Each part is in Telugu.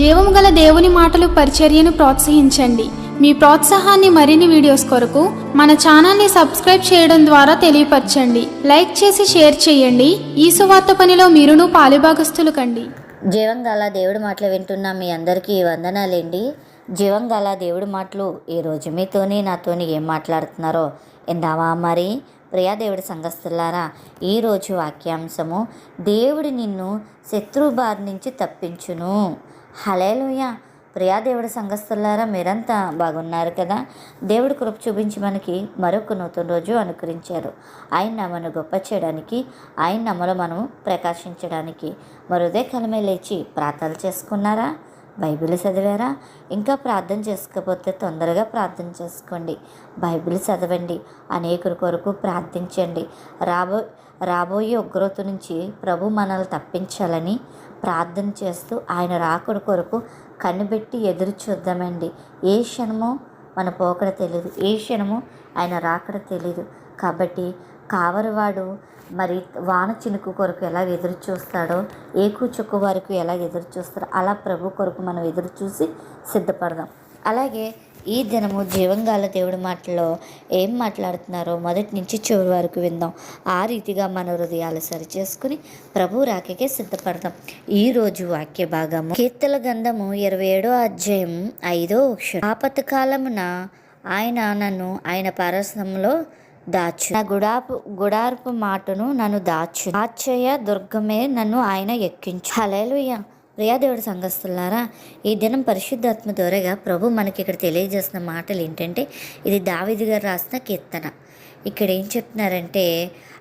జీవము గల దేవుని మాటలు పరిచర్యను ప్రోత్సహించండి. మీ ప్రోత్సాహాన్ని మరిన్ని వీడియోస్ కొరకు మన ఛానల్ని సబ్స్క్రైబ్ చేయడం ద్వారా తెలియపరచండి. లైక్ చేసి షేర్ చేయండి. ఈ సువార్త పనిలో మీరును పాలుభాగస్తులు కండి. జీవంగాల దేవుడి మాటలు వింటున్న మీ అందరికీ వందనాలండి. జీవంగాల దేవుడి మాటలు ఈరోజు మీతోని నాతోని ఏం మాట్లాడుతున్నారో ఎందామా మరి? ప్రియా దేవుడి సంఘస్థులారా ఈరోజు వాక్యాంశము దేవుడు నిన్ను శత్రు బారి నుంచి తప్పించును. హలేలుయ ప్రియా దేవుడి సంఘస్థులారా మీరంతా బాగున్నారు కదా? దేవుడి కృప చూపించి మనకి మరొక నూతన రోజు అనుకరించారు. ఆయన నామను గొప్ప చేయడానికి ఆయన నమ్మలో మనము ప్రకాశించడానికి మరుదే కలమే లేచి ప్రార్థనలు చేసుకున్నారా? బైబిల్ చదివారా? ఇంకా ప్రార్థన చేసుకోకపోతే తొందరగా ప్రార్థన చేసుకోండి. బైబిల్ చదవండి. అనేకుల కొరకు ప్రార్థించండి. రాబో రాబోయే ఉగ్రత నుంచి ప్రభు మనల్ని తప్పించాలని ప్రార్థన చేస్తూ ఆయన రాకడ కొరకు కనిపెట్టి ఎదురు చూద్దామండి. ఏ క్షణమో మన పోకడ తెలియదు ఏ క్షణము ఆయన రాకడ తెలియదు కాబట్టి కావరివాడు మరి వాన చినుకు కొరకు ఎలా ఎదురు చూస్తాడో ఏకు చుక్కు వరకు ఎలా ఎదురు చూస్తారో అలా ప్రభు కొరకు మనం ఎదురు చూసి సిద్ధపడదాం. అలాగే ఈ దినము జీవంగాల దేవుడి మాటలో ఏం మాట్లాడుతున్నారో మొదటి నుంచి చివరి వరకు విందాం. ఆ రీతిగా మన హృదయాలు సరిచేసుకుని ప్రభు రాకకే సిద్ధపడదాం. ఈరోజు వాక్య భాగము కీర్తల గంధము ఇరవై ఏడో అధ్యాయం ఐదో అక్షరం ఆపత కాలమున ఆయన నన్ను ఆయన పరసంలో దాచు నా గుడాపు గుడార్పు మాటను నన్ను దాచు ఆశ్చర్య దుర్గమే నన్ను ఆయన ఎక్కించు హలేలుయ్యా ప్రియాదేవుడి సంఘస్థులారా ఈ దినం పరిశుద్ధాత్మ ద్వారాగా ప్రభు మనకి ఇక్కడ తెలియజేసిన మాటలు ఏంటంటే ఇది దావిది గారు రాసిన కీర్తన. ఇక్కడ ఏం చెప్తున్నారంటే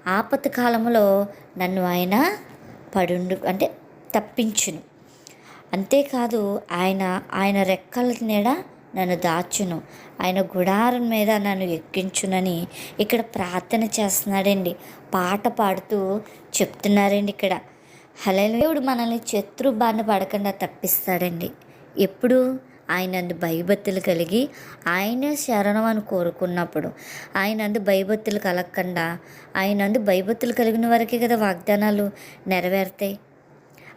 ఆపత్ కాలంలో నన్ను ఆయన పడుండు అంటే తప్పించును. అంతేకాదు ఆయన ఆయన రెక్కల నీడ నన్ను దాచును. ఆయన గుడారం మీద నన్ను ఎక్కించునని ఇక్కడ ప్రార్థన చేస్తున్నాడండి. పాట పాడుతూ చెప్తున్నారండి ఇక్కడ. హలేలుడు మనల్ని శత్రు బారిన పడకుండా తప్పిస్తాడండి. ఎప్పుడు? ఆయనందు భయభక్తులు కలిగి ఆయనే శరణం అని కోరుకున్నప్పుడు. ఆయనందు భయభక్తులు కలగకుండా ఆయనందు భయభక్తులు కలిగిన వరకే కదా వాగ్దానాలు నెరవేరుతాయి.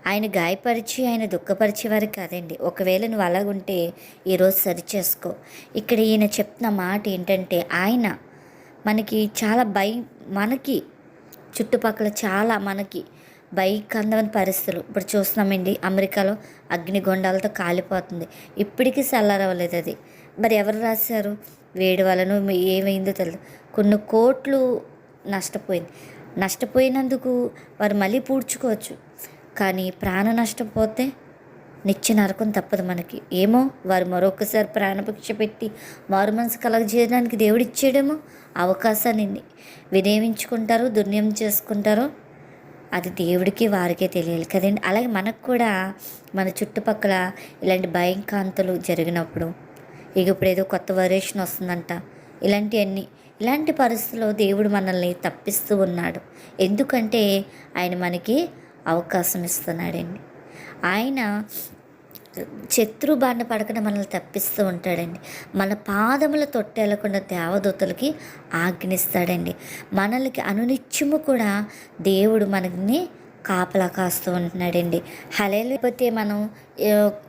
ఆయన గాయపరిచి ఆయన దుఃఖపరిచే వారు కాదండి. ఒకవేళ నువ్వు అలాగుంటే ఈరోజు సరి చేసుకో. ఇక్కడ ఈయన చెప్తున్న మాట ఏంటంటే ఆయన మనకి చాలా భయం మనకి చుట్టుపక్కల చాలా మనకి బైక్ అందమైన పరిస్థితులు. ఇప్పుడు చూస్తున్నామండి అమెరికాలో అగ్నిగొండాలతో కాలిపోతుంది. ఇప్పటికీ చల్లారవ్వలేదు అది. మరి ఎవరు రాశారు? వేడి వలన ఏమైందో తెలియదు కొన్ని కోట్లు నష్టపోయింది. నష్టపోయినందుకు వారు మళ్ళీ పూడ్చుకోవచ్చు. కానీ ప్రాణ నష్టపోతే నిత్య నరకం తప్పదు మనకి. ఏమో వారు మరొకసారి ప్రాణభిక్ష పెట్టి మారు మనసు కలగజేయడానికి దేవుడిచ్చేయడమో అవకాశాన్ని వినియోగించుకుంటారో దుర్నియం చేసుకుంటారో అది దేవుడికి వారికే తెలియాలి కదండి. అలాగే మనకు కూడా మన చుట్టుపక్కల ఇలాంటి భయంకాంతలు జరిగినప్పుడు ఇక ఇప్పుడు ఏదో కొత్త వరేషన్ వస్తుందంట. ఇలాంటివన్నీ ఇలాంటి పరిస్థితుల్లో దేవుడు మనల్ని తప్పిస్తూ ఉన్నాడు. ఎందుకంటే ఆయన మనకి అవకాశం ఇస్తున్నాడండి. ఆయన శత్రు బారిన పడకుండా మనల్ని తప్పిస్తూ ఉంటాడండి. మన పాదముల తొట్టెలకుండా దేవదూతలకి ఆజ్ఞిస్తాడండి. మనల్కి అనునిత్యము కూడా దేవుడు మనల్ని కాపలా కాస్తూ ఉంటున్నాడండి. హలే లేకపోతే మనం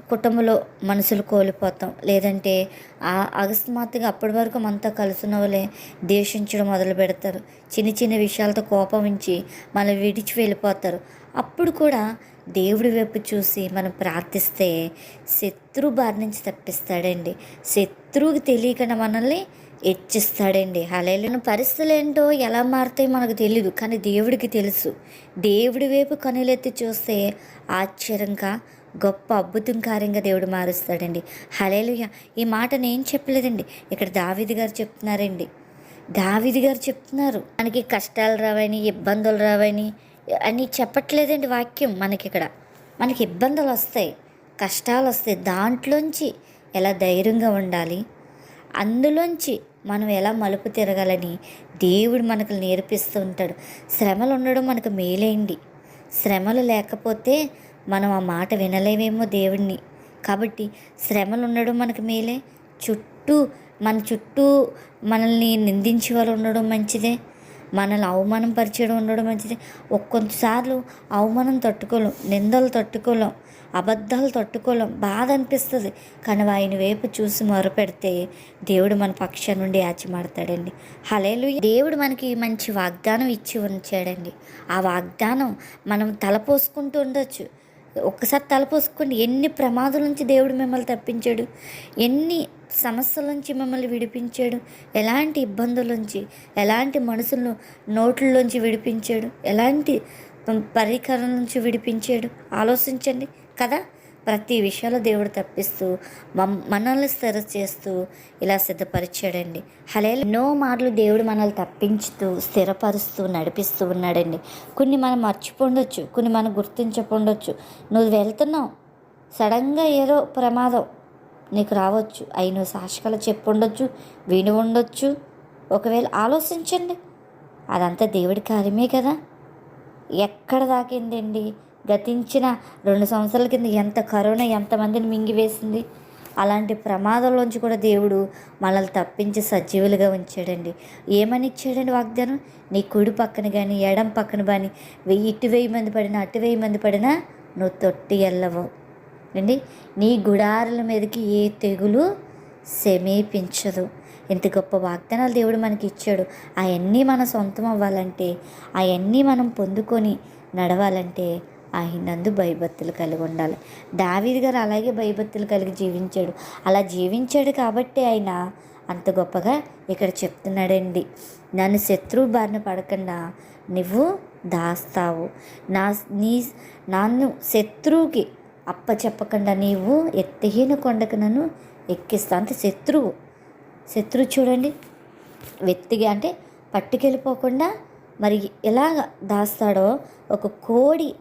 కుటుంబంలో మనసులు కోల్పోతాం. లేదంటే ఆ అకస్మాత్తుగా అప్పటి వరకు మనతో కలిసిన వాళ్ళే ద్వేషించడం మొదలు పెడతారు. చిన్న చిన్న విషయాలతో కోపం ఉంచి మనం విడిచి వెళ్ళిపోతారు. అప్పుడు కూడా దేవుడి వైపు చూసి మనం ప్రార్థిస్తే శత్రు బారి నుంచి తప్పిస్తాడండి. శత్రువుకి తెలియకుండా మనల్ని హెచ్చిస్తాడండి. హలేలను పరిస్థితులు ఏంటో ఎలా మారుతాయి మనకు తెలియదు కానీ దేవుడికి తెలుసు. దేవుడి వైపు కనులెత్తి చూస్తే ఆశ్చర్యంగా గొప్ప అద్భుతం కార్యంగా దేవుడు మారుస్తాడండి. హలేలుయ ఈ మాట నేను చెప్పలేదండి. ఇక్కడ దావిది గారు చెప్తున్నారండి. దావిది గారు చెప్తున్నారు మనకి కష్టాలు రావని ఇబ్బందులు రావని అని చెప్పట్లేదండి వాక్యం మనకి ఇక్కడ. మనకి ఇబ్బందులు వస్తాయి కష్టాలు వస్తాయి. దాంట్లోంచి ఎలా ధైర్యంగా ఉండాలి? అందులోంచి మనం ఎలా మలుపు తిరగాలని దేవుడు మనకు నేర్పిస్తూ ఉంటాడు. శ్రమలు ఉండడం మనకు మేలేండి. శ్రమలు లేకపోతే మనం ఆ మాట వినలేమేమో దేవుడిని కాబట్టి శ్రమలు ఉండడం మనకు మేలే. చుట్టూ మన చుట్టూ మనల్ని నిందించే వాళ్ళు ఉండడం మంచిదే. మనల్ని అవమానం పరిచయం ఉండడం మంచిది. ఒక్కొంతసార్లు అవమానం తట్టుకోలేం నిందలు తట్టుకోలేం. అబద్ధాలు తట్టుకోలేం. బాధ అనిపిస్తుంది. కానీ ఆయన వైపు చూసి మొరపెడితే దేవుడు మన పక్ష నుండి ఆచిమాడతాడండి హలేలు దేవుడు మనకి మంచి వాగ్దానం ఇచ్చి ఉంచాడండి. ఆ వాగ్దానం మనం తలపోసుకుంటూ ఉండొచ్చు. ఒక్కసారి తలపోసుకోండి. ఎన్ని ప్రమాదాల నుంచి దేవుడు మిమ్మల్ని తప్పించాడు? ఎన్ని సమస్యల నుంచి మిమ్మల్ని విడిపించాడు? ఎలాంటి ఇబ్బందుల నుంచి ఎలాంటి మనుషులను నోట్లలోంచి విడిపించాడు? ఎలాంటి పరికరం నుంచి విడిపించాడు? ఆలోచించండి. కదా? ప్రతి విషయంలో దేవుడు తప్పిస్తూ మనల్ని స్థిర చేస్తూ ఇలా సిద్ధపరిచాడండి. హలే ఎన్నో మార్లు దేవుడు మనల్ని తప్పించుతూ స్థిరపరుస్తూ నడిపిస్తూ ఉన్నాడండి. కొన్ని మనం మర్చిపోండొచ్చు కొన్ని మనం గుర్తించకుండొచ్చు నువ్వు వెళ్తున్నావు. సడన్గా ఏదో ప్రమాదం నీకు రావచ్చు. అవి నువ్వు సాక్షికలు చెప్పుండొచ్చు విని ఉండొచ్చు. ఒకవేళ ఆలోచించండి. అదంతా దేవుడి కార్యమే కదా? ఎక్కడ దాకిందండి? గతించిన రెండు సంవత్సరాల కింద ఎంత కరోనా ఎంతమందిని మింగివేసింది అలాంటి ప్రమాదంలోంచి కూడా దేవుడు మనల్ని తప్పించి సజీవులుగా ఉంచాడండి. ఏమని ఇచ్చాడండి వాగ్దానం? నీ కుడి పక్కన కానీ ఎడం పక్కన కానీ వెయ్యి ఇటు వెయ్యి మంది పడినా అటు వెయ్యి మంది పడినా నువ్వు తొట్టి వెళ్ళవు అండి నీ గుడారుల మీదకి ఏ తెగులు సమీపించదు. ఇంత గొప్ప వాగ్దానాలు దేవుడు మనకి ఇచ్చాడు. అవన్నీ మన సొంతం అవ్వాలంటే అవన్నీ మనం పొందుకొని నడవాలంటే ఆయనందు భయభక్తులు కలిగి ఉండాలి దావీద్ గారు అలాగే భయభక్తులు కలిగి జీవించాడు. అలా జీవించాడు కాబట్టి ఆయన అంత గొప్పగా ఇక్కడ చెప్తున్నాడండి. నన్ను శత్రువు బారిన పడకుండా నువ్వు దాస్తావు. నా నీ నన్ను శత్రువుకి అప్ప చెప్పకుండా నీవు ఎత్తహీన కొండకు నన్ను ఎక్కిస్తా అంటే శత్రువు శత్రువు చూడండి. వెత్తిగా అంటే పట్టుకెళ్ళిపోకుండా మరి ఎలాగ దాస్తాడో ఒక కోడి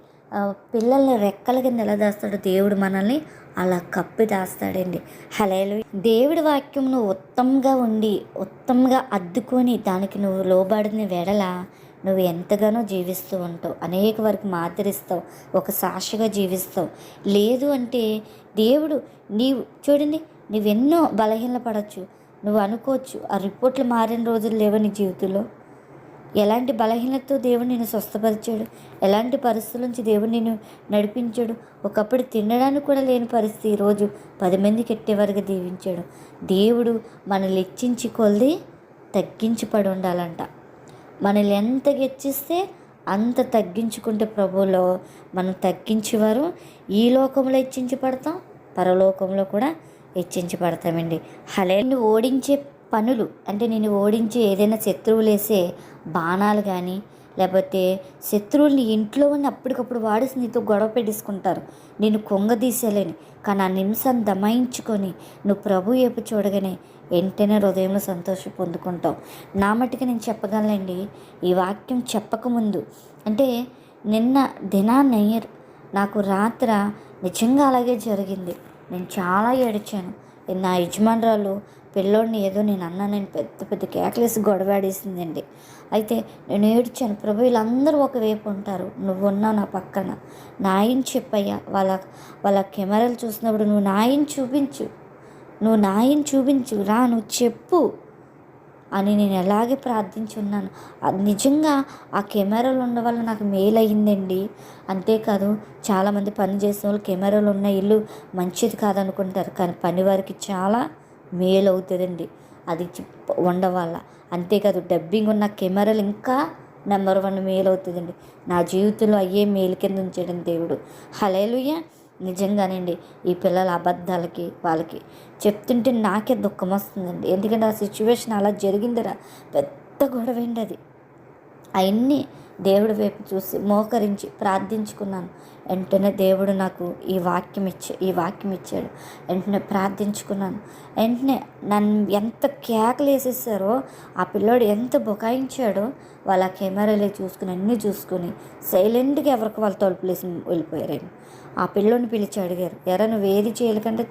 పిల్లల్ని రెక్కల కింద ఎలా దాస్తాడో దేవుడు మనల్ని అలా కప్పి దాస్తాడండి. హలేలు దేవుడి వాక్యం నువ్వు ఉత్తమంగా ఉండి ఉత్తమంగా అద్దుకొని దానికి నువ్వు లోబడిన వెడల నువ్వు ఎంతగానో జీవిస్తూ ఉంటావు. అనేక వరకు మాదిరిస్తావు ఒక సాక్షిగా జీవిస్తావు. లేదు అంటే దేవుడు నీవు చూడండి నువ్వెన్నో బలహీన పడవచ్చు నువ్వు అనుకోవచ్చు ఆ రిపోర్ట్లు మారిన రోజులు లేవని జీవితంలో. ఎలాంటి బలహీనతతో దేవుడు నిన్ను స్వస్థపరిచాడు? ఎలాంటి పరిస్థితుల నుంచి దేవుడు నిన్ను నడిపించాడు? ఒకప్పుడు తినడానికి కూడా లేని పరిస్థితి ఈరోజు పది కట్టే వరకు దీవించాడు. దేవుడు మనల్ని హెచ్చించి కొలిది తగ్గించి పడి ఉండాలంట. మనల్ని ఎంత హెచ్చిస్తే అంత తగ్గించుకుంటే ప్రభువులో మనం తగ్గించేవారు ఈ లోకంలో హెచ్చించి పడతాం పరలోకంలో కూడా హెచ్చించి పడతామండి హలే ఓడించే పనులు అంటే నేను ఓడించే ఏదైనా శత్రువులు వేసే బాణాలు కానీ లేకపోతే శత్రువుల్ని ఇంట్లో ఉన్న అప్పటికప్పుడు వాడేసి నీతో గొడవ పెట్టేసుకుంటారు. నేను కొంగదీసేలేని కానీ ఆ నిమిషాన్ని దమాయించుకొని నువ్వు ప్రభు వైపు చూడగానే వెంటనే హృదయంలో సంతోషం పొందుకుంటావు. నా మట్టుకు నేను చెప్పగలండి ఈ వాక్యం చెప్పకముందు. అంటే నిన్న దినాన్ని నాకు రాత్ర నిజంగా అలాగే జరిగింది. నేను చాలా ఏడ్చాను. నా యజమానురాలు పిల్లోడిని ఏదో నేను అన్నా నేను పెద్ద పెద్ద కేకలేసి గొడవాడేసిందండి. అయితే నేను ఏడ్చాను ప్రభు వీళ్ళందరూ ఒకవైపు ఉంటారు నువ్వు ఉన్నావు నా పక్కన. నాయన చెప్పయ్యా వాళ్ళ వాళ్ళ కెమెరాలు చూసినప్పుడు నువ్వు నాయని చూపించు నువ్వు నాయని చూపించు రా నువ్వు చెప్పు అని నేను ఎలాగే ప్రార్థించున్నాను. అది నిజంగా ఆ కెమెరాలు ఉండడం వల్ల నాకు మేలు అయ్యిందండి. అంతేకాదు చాలామంది పని చేసిన వాళ్ళు కెమెరాలు ఉన్న ఇల్లు మంచిది కాదనుకుంటారు కానీ పని వారికి చాలా మేలు అవుతుందండి అది చిప్- ఉండడం వల్ల అంతేకాదు డబ్బింగ్ ఉన్న కెమెరాలు ఇంకా నెంబర్ వన్ మేలు అవుతుందండి నా జీవితంలో అయ్యే మేలు కింద ఉంచడం దేవుడు. హలేలుయ్య నిజంగానండి ఈ పిల్లల అబద్ధాలకి వాళ్ళకి చెప్తుంటే నాకే దుఃఖం వస్తుందండి. ఎందుకంటే ఆ సిచ్యువేషన్ అలా జరిగిందిరా. పెద్ద గొడవ అండి అది. అవన్నీ దేవుడి వైపు చూసి మోకరించి ప్రార్థించుకున్నాను. వెంటనే దేవుడు నాకు ఈ వాక్యం ఇచ్చా ఈ వాక్యం ఇచ్చాడు. వెంటనే ప్రార్థించుకున్నాను. వెంటనే నన్ను ఎంత కేకలు వేసేసారో ఆ పిల్లోడు ఎంత బుకాయించాడో వాళ్ళ కెమెరాలే చూసుకుని అన్నీ చూసుకుని సైలెంట్గా ఎవరికి వాళ్ళు తలుపులేసి వెళ్ళిపోయారు ఆ పిల్లోని పిలిచి అడిగారు ఎరా నువ్వు ఏది చేయలేకంటే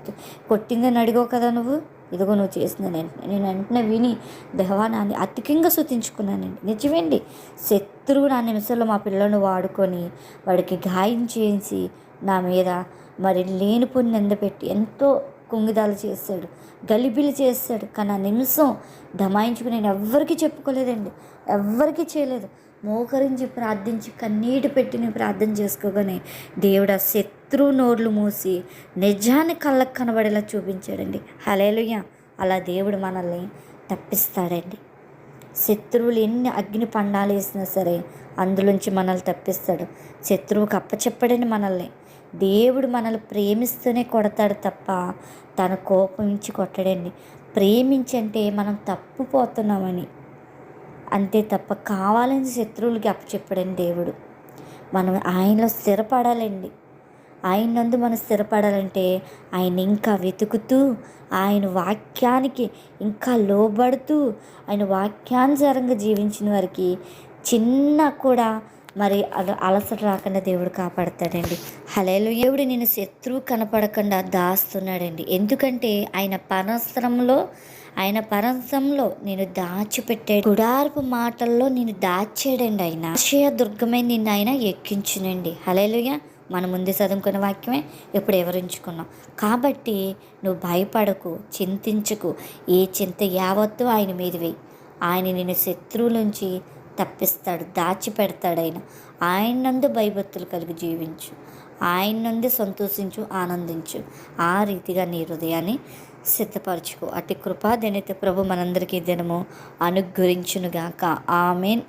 కొట్టిందని అడిగావు కదా నువ్వు? ఇదిగో నువ్వు చేసిన నేను వెంటనే విని దేవానాన్ని అతికంగా శృతించుకున్నానండి నిజమేండి శత్రువు నా నిమిషంలో మా పిల్లలను వాడుకొని వాడికి గాయం చేయించి నా మీద మరి లేనిపోని నిందపెట్టి ఎంతో కుంగిదాలు చేశాడు గలిబిలి చేశాడు కానీ ఆ నిమిషం దమాయించుకుని నేను ఎవ్వరికీ చెప్పుకోలేదండి. ఎవ్వరికీ చేయలేదు. మోకరించి ప్రార్థించి కన్నీటి పెట్టి నేను ప్రార్థన చేసుకోగానే దేవుడు ఆ శత్రువు నోర్లు మూసి నిజాన్ని కళ్ళకు కనబడేలా చూపించాడండి. హలేలుయ్య అలా దేవుడు మనల్ని తప్పిస్తాడండి. శత్రువులు ఎన్ని అగ్ని పండాలు వేసినా సరే అందులోంచి మనల్ని తప్పిస్తాడు. శత్రువుకి అప్పచెప్పడని మనల్ని. దేవుడు మనల్ని ప్రేమిస్తూనే కొడతాడు తప్ప తన కోపించి కొట్టడండి. ప్రేమించంటే మనం తప్పుపోతున్నామని. అంతే తప్ప కావాలని శత్రువులకి అప్పచెప్పడండి దేవుడు. మనం ఆయనలో స్థిరపడాలండి. ఆయన నందు మనం స్థిరపడాలంటే ఆయన ఇంకా వెతుకుతూ ఆయన వాక్యానికి ఇంకా లోబడుతూ ఆయన వాక్యానుసారంగా జీవించిన వారికి చిన్న కూడా మరి అది అలసట రాకుండా దేవుడు కాపాడతాడండి. హలేలు దేవుడు నేను శత్రువు కనపడకుండా దాస్తున్నాడండి. ఎందుకంటే ఆయన పరస్త్రంలో ఆయన పరస్త్రంలో నేను దాచిపెట్టాడు. గుడారపు మాటల్లో నేను దాచాడండి ఆయన. ఆశయ దుర్గమే నిన్ను ఆయన ఎక్కించునండి. హలేలుగా మన ముందు చదువుకున్న వాక్యమే ఇప్పుడు వివరించుకున్నాం. కాబట్టి నువ్వు భయపడకు చింతించకు. ఏ చింత యావత్తు ఆయన మీద వేయి. ఆయన నిన్ను నుంచి తప్పిస్తాడు దాచిపెడతాడు ఆయన. ఆయన నందు భయభక్తులు కలిగి జీవించు. ఆయన నుండి సంతోషించు ఆనందించు. ఆ రీతిగా నీ హృదయాన్ని సిద్ధపరచుకో. అతి కృపా దినైతే ప్రభు మనందరికీ దినము అనుగ్రహించునుగాక. ఆమెన్.